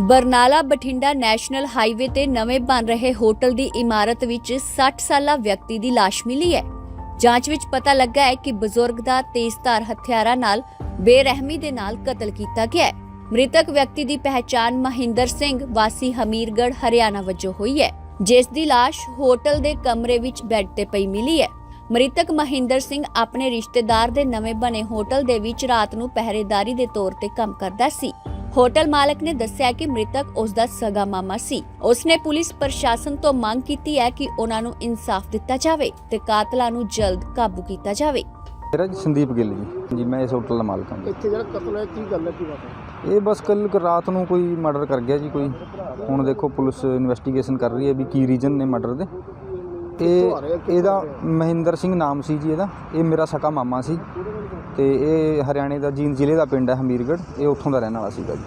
Barnala Bathinda national highway ਤੇ ਨਵੇਂ ਬਣ ਰਹੇ ਹੋਟਲ ਦੀ ਇਮਾਰਤ ਵਿੱਚ 60 ਸਾਲਾ ਵਿਅਕਤੀ ਦੀ ਲਾਸ਼ ਮਿਲੀ ਹੈ। ਜਾਂਚ ਵਿੱਚ ਪਤਾ ਲੱਗਾ ਹੈ ਕਿ ਬਜ਼ੁਰਗ ਦਾ ਤੇਜ਼ਧਾਰ ਹਥਿਆਰਾਂ ਨਾਲ ਬੇਰਹਿਮੀ ਦੇ ਨਾਲ ਕਤਲ ਕੀਤਾ ਗਿਆ ਹੈ। ਮ੍ਰਿਤਕ ਵਿਅਕਤੀ ਦੀ ਪਹਿਚਾਣ ਮਹਿੰਦਰ ਸਿੰਘ ਵਾਸੀ ਹਮੀਰਗੜ ਹਰਿਆਣਾ ਵਜੋਂ ਹੋਈ ਹੈ, ਜਿਸ ਦੀ ਲਾਸ਼ ਹੋਟਲ ਦੇ ਕਮਰੇ ਵਿੱਚ ਬੈੱਡ ਤੇ ਪਈ ਮਿਲੀ ਹੈ। ਮ੍ਰਿਤਕ ਮਹਿੰਦਰ ਸਿੰਘ ਆਪਣੇ ਰਿਸ਼ਤੇਦਾਰ ਦੇ ਨਵੇਂ ਬਣੇ ਹੋਟਲ ਦੇ ਵਿੱਚ ਰਾਤ ਨੂੰ ਪਹਿਰੇਦਾਰੀ ਦੇ ਤੌਰ ਤੇ ਕੰਮ ਕਰਦਾ ਸੀ। ਹੋਟਲ ਮਾਲਕ ਨੇ ਦੱਸਿਆ ਕਿ ਮ੍ਰਿਤਕ ਉਸ ਦਾ ਸਗਾ ਮਾਮਾ ਸੀ। ਉਸਨੇ ਪੁਲਿਸ ਪ੍ਰਸ਼ਾਸਨ ਤੋਂ ਮੰਗ ਕੀਤੀ ਹੈ ਕਿ ਉਹਨਾਂ ਨੂੰ ਇਨਸਾਫ ਦਿੱਤਾ ਜਾਵੇ ਤੇ ਕਾਤਲਾਂ ਨੂੰ ਜਲਦ ਕਾਬੂ ਕੀਤਾ ਜਾਵੇ। ਮੇਰਾ ਜੀ ਸੰਦੀਪ ਗਿੱਲ ਜੀ। ਜੀ ਮੈਂ ਇਸ ਹੋਟਲ ਦਾ ਮਾਲਕ ਹਾਂ। ਇੱਥੇ ਜਿਹੜਾ ਕਤਲ ਹੈ ਕੀ ਗੱਲ ਹੈ ਕੀ ਬਾਤ ਹੈ? ਇਹ ਬਸ ਕੱਲ ਰਾਤ ਨੂੰ ਕੋਈ ਮਰਡਰ ਕਰ ਗਿਆ ਜੀ ਕੋਈ। ਹੁਣ ਦੇਖੋ ਪੁਲਿਸ ਇਨਵੈਸਟੀਗੇਸ਼ਨ ਕਰ ਰਹੀ ਹੈ ਵੀ ਕੀ ਰੀਜਨ ਨੇ ਮਰਡਰ ਦੇ। ਕਿੱਥੋਂ ਇਹਦਾ? ਮਹਿੰਦਰ ਸਿੰਘ ਨਾਮ ਸੀ ਜੀ ਇਹਦਾ। ਇਹ ਮੇਰਾ ਸਕਾ ਮਾਮਾ ਸੀ। ਤੇ ਇਹ ਹਰਿਆਣੇ ਦਾ ਜੀਨ ਜ਼ਿਲ੍ਹੇ ਦਾ ਪਿੰਡ ਹੈ ਹਮੀਰਗੜ੍ਹ, ਇਹ ਉੱਥੋਂ ਦਾ ਰਹਿਣ ਵਾਲਾ ਸੀਗਾ ਜੀ।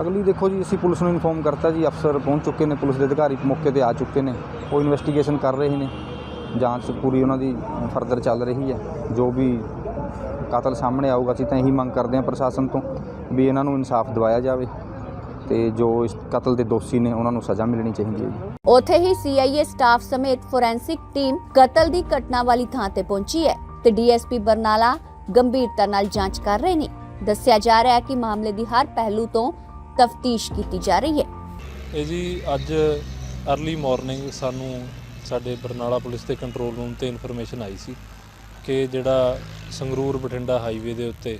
ਅਗਲੀ ਦੇਖੋ ਜੀ, ਅਸੀਂ ਪੁਲਿਸ ਨੂੰ ਇਨਫੋਰਮ ਕਰਤਾ ਜੀ, ਅਫਸਰ ਪਹੁੰਚ ਚੁੱਕੇ ਨੇ, ਪੁਲਿਸ ਦੇ ਅਧਿਕਾਰੀ ਮੌਕੇ ਤੇ ਆ ਚੁੱਕੇ ਨੇ। ਉਹ ਇਨਵੈਸਟੀਗੇਸ਼ਨ ਕਰ ਰਹੇ ਨੇ। ਜਾਂਚ ਪੂਰੀ ਉਹਨਾਂ ਦੀ ਫਰਦਰ ਚੱਲ ਰਹੀ ਹੈ। ਜੋ ਵੀ ਕਾਤਲ ਸਾਹਮਣੇ ਆਊਗਾ, ਅਸੀਂ ਤਾਂ ਇਹੀ ਮੰਗ ਕਰਦੇ ਹਾਂ ਪ੍ਰਸ਼ਾਸਨ ਤੋਂ ਵੀ ਇਹਨਾਂ ਨੂੰ ਇਨਸਾਫ ਦਿਵਾਇਆ ਜਾਵੇ ਤੇ ਜੋ ਇਸ ਕਤਲ ਦੇ ਦੋਸ਼ੀ ਨੇ, ਉਹਨਾਂ ਨੂੰ ਸਜ਼ਾ ਮਿਲਣੀ ਚਾਹੀਦੀ ਹੈ ਜੀ। ਉੱਥੇ ਹੀ ਸੀਆਈਏ ਸਟਾਫ ਸਮੇਤ ਫੋਰੈਂਸਿਕ ਟੀਮ ਕਤਲ ਦੀ ਘਟਨਾ ਵਾਲੀ ਥਾਂ ਤੇ ਪਹੁੰਚੀ ਹੈ ਤੇ ਡੀਐਸਪੀ ਬਰਨਾਲਾ ਗੰਭੀਰਤਾ ਨਾਲ ਜਾਂਚ ਕਰ ਰਹੇ ਨੇ। ਦੱਸਿਆ ਜਾ ਰਿਹਾ ਹੈ ਕਿ ਮਾਮਲੇ ਦੀ ਹਰ ਪਹਿਲੂ ਤੋਂ ਤਫਤੀਸ਼ ਕੀਤੀ ਜਾ ਰਹੀ ਹੈ। ਇਹ ਜੀ ਅੱਜ अर्ਲੀ ਮਾਰਨਿੰਗ ਸਾਨੂੰ ਸਾਡੇ ਬਰਨਾਲਾ ਪੁਲਿਸ ਦੇ ਕੰਟਰੋਲ ਰੂਮ ਤੇ ਇਨਫੋਰਮੇਸ਼ਨ ਆਈ ਸੀ ਕਿ ਜਿਹੜਾ ਸੰਗਰੂਰ ਬਠਿੰਡਾ ਹਾਈਵੇ ਦੇ ਉੱਤੇ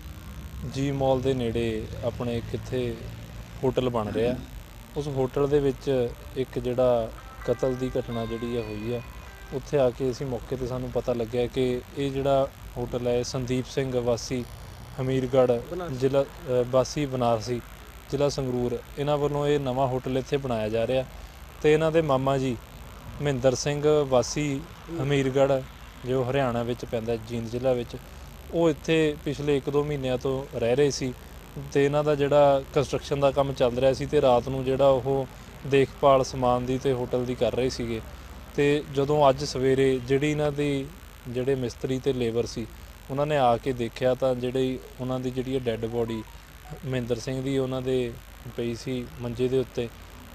ਜੀ ਮਾਲ ਦੇ ਨੇੜੇ ਆਪਣੇ ਕਿੱਥੇ ਹੋਟਲ ਬਣ ਰਿਹਾ। ਉਸ ਹੋਟਲ ਦੇ ਵਿੱਚ ਇੱਕ ਜਿਹੜਾ ਕਤਲ ਦੀ ਘਟਨਾ ਜਿਹੜੀ ਹੈ ਹੋਈ ਹੈ ਉੱਥੇ ਆ ਕੇ ਅਸੀਂ ਮੌਕੇ ਤੇ ਸਾਨੂੰ ਪਤਾ ਲੱਗਿਆ ਕਿ ਇਹ ਜਿਹੜਾ ਹੋਟਲ ਹੈ ਸੰਦੀਪ ਸਿੰਘ ਵਾਸੀ ਹਮੀਰਗੜ੍ਹ ਜ਼ਿਲ੍ਹਾ ਅ, ਵਾਸੀ ਬਨਾਰਸੀ ਜ਼ਿਲ੍ਹਾ ਸੰਗਰੂਰ। ਇਹਨਾਂ ਵੱਲੋਂ ਇਹ ਨਵਾਂ ਹੋਟਲ ਇੱਥੇ ਬਣਾਇਆ ਜਾ ਰਿਹਾ ਤੇ ਇਹਨਾਂ ਦੇ ਮਾਮਾ ਜੀ ਮਹਿੰਦਰ ਸਿੰਘ ਵਾਸੀ ਹਮੀਰਗੜ੍ਹ ਜੋ ਹਰਿਆਣਾ ਵਿੱਚ ਪੈਂਦਾ ਹੈ, ਜੀਂਦ ਜ਼ਿਲ੍ਹਾ ਵਿੱਚ ਉਹ ਇੱਥੇ ਪਿਛਲੇ 1-2 ਮਹੀਨਿਆਂ ਤੋਂ ਰਹਿ ਰਹੇ ਸੀ ਤੇ ਇਹਨਾਂ ਦਾ ਜਿਹੜਾ ਕੰਸਟਰਕਸ਼ਨ ਦਾ ਕੰਮ ਚੱਲ ਰਿਹਾ ਸੀ ਤੇ ਰਾਤ ਨੂੰ ਜਿਹੜਾ ਉਹ ਦੇਖਭਾਲ ਸਮਾਨ ਦੀ ਤੇ ਹੋਟਲ ਦੀ ਕਰ ਰਹੇ ਸੀਗੇ। ਤੇ ਜਦੋਂ ਅੱਜ ਸਵੇਰੇ ਜਿਹੜੀ ਇਹਨਾਂ ਦੀ ਜਿਹੜੇ ਮਿਸਤਰੀ ਤੇ ਲੇਬਰ ਸੀ, ਉਹਨਾਂ ਨੇ ਆ ਕੇ ਦੇਖਿਆ ਤਾਂ ਜਿਹੜੀ ਉਹਨਾਂ ਦੀ ਜਿਹੜੀ ਡੈੱਡ ਬੋਡੀ ਮਹਿੰਦਰ ਸਿੰਘ ਦੀ ਉਹਨਾਂ ਦੇ ਪਈ ਸੀ ਮੰਜੇ ਦੇ ਉੱਤੇ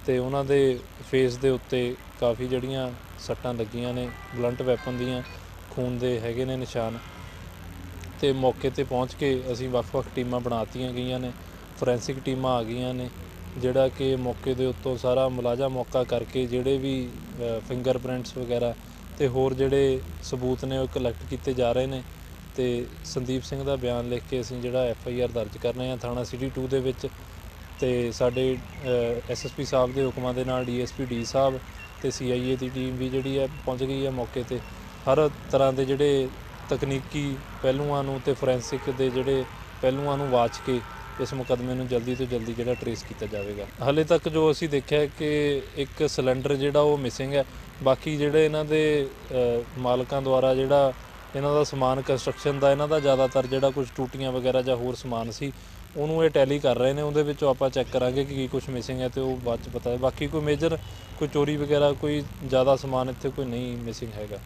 ਤੇ ਉਹਨਾਂ ਦੇ ਫੇਸ ਦੇ ਉੱਤੇ ਕਾਫੀ ਜਿਹੜੀਆਂ ਸੱਟਾਂ ਲੱਗੀਆਂ ਨੇ ਬਲੰਟ ਵੈਪਨ ਦੀਆਂ, ਖੂਨ ਦੇ ਹੈਗੇ ਨੇ ਨਿਸ਼ਾਨ। ਤੇ ਮੌਕੇ ਤੇ ਪਹੁੰਚ ਕੇ ਅਸੀਂ ਵੱਖ-ਵੱਖ ਟੀਮਾਂ ਬਣਾਤੀਆਂ ਗਈਆਂ ਨੇ ਫੋਰੈਂਸਿਕ ਟੀਮਾਂ ਆ ਗਈਆਂ ਨੇ, ਜਿਹੜਾ ਕਿ ਮੌਕੇ ਦੇ ਉੱਤੋਂ ਸਾਰਾ ਮੁਲਾਜ਼ਾ ਮੌਕਾ ਕਰਕੇ ਜਿਹੜੇ ਵੀ ਫਿੰਗਰਪ੍ਰਿੰਟਸ ਵਗੈਰਾ ਤੇ ਹੋਰ ਜਿਹੜੇ ਸਬੂਤ ਨੇ ਉਹ ਕਲੈਕਟ ਕੀਤੇ ਜਾ ਰਹੇ ਨੇ ਤੇ ਸੰਦੀਪ ਸਿੰਘ ਦਾ ਬਿਆਨ ਲਿਖ ਕੇ ਅਸੀਂ ਜਿਹੜਾ ਐਫ ਆਈ ਆਰ ਦਰਜ ਕਰ ਰਹੇ ਹਾਂ ਥਾਣਾ ਸਿਟੀ 2 ਦੇ ਵਿੱਚ ਤੇ ਸਾਡੇ ਐਸ ਐਸ ਪੀ ਸਾਹਿਬ ਦੇ ਹੁਕਮਾਂ ਦੇ ਨਾਲ ਡੀ ਐੱਸ ਪੀ ਡੀ ਸਾਹਿਬ ਤੇ ਏ ਦੀ ਟੀਮ ਵੀ ਜਿਹੜੀ ਹੈ ਪਹੁੰਚ ਗਈ ਹੈ ਮੌਕੇ ਤੇ। ਹਰ ਤਰ੍ਹਾਂ ਦੇ ਜਿਹੜੇ ਤਕਨੀਕੀ ਪਹਿਲੂਆਂ ਨੂੰ ਤੇ ਫੋਰੈਂਸਿਕ ਦੇ ਜਿਹੜੇ ਪਹਿਲੂਆਂ ਨੂੰ ਵਾਚ ਕੇ ਇਸ ਮੁਕਦਮੇ ਨੂੰ ਜਲਦੀ ਤੋਂ ਜਲਦੀ ਜਿਹੜਾ ਟਰੇਸ ਕੀਤਾ ਜਾਵੇਗਾ। ਹਾਲੇ ਤੱਕ ਜੋ ਅਸੀਂ ਦੇਖਿਆ ਕਿ ਇੱਕ ਸਿਲੰਡਰ ਜਿਹੜਾ ਉਹ ਮਿਸਿੰਗ ਹੈ ਬਾਕੀ ਜਿਹੜੇ ਇਹਨਾਂ ਦੇ ਮਾਲਕਾਂ ਦੁਆਰਾ ਜਿਹੜਾ ਇਹਨਾਂ ਦਾ ਸਮਾਨ ਕੰਸਟਰਕਸ਼ਨ ਦਾ, ਇਹਨਾਂ ਦਾ ਜ਼ਿਆਦਾਤਰ ਜਿਹੜਾ ਕੁਝ ਟੂਟੀਆਂ ਵਗੈਰਾ ਜਾਂ ਹੋਰ ਸਮਾਨ ਸੀ, ਉਹਨੂੰ ਇਹ ਟੈਲੀ ਕਰ ਰਹੇ ਨੇ, ਉਹਦੇ ਵਿੱਚੋਂ ਆਪਾਂ ਚੈੱਕ ਕਰਾਂਗੇ ਕਿ ਕੀ ਕੁਝ ਮਿਸਿੰਗ ਹੈ ਤੇ ਉਹ ਬਾਅਦ ਚ ਪਤਾ ਹੈ ਬਾਕੀ ਕੋਈ ਮੇਜਰ ਕੋਈ ਚੋਰੀ ਵਗੈਰਾ, ਕੋਈ ਜ਼ਿਆਦਾ ਸਮਾਨ ਇੱਥੇ ਕੋਈ ਨਹੀਂ ਮਿਸਿੰਗ ਹੈਗਾ।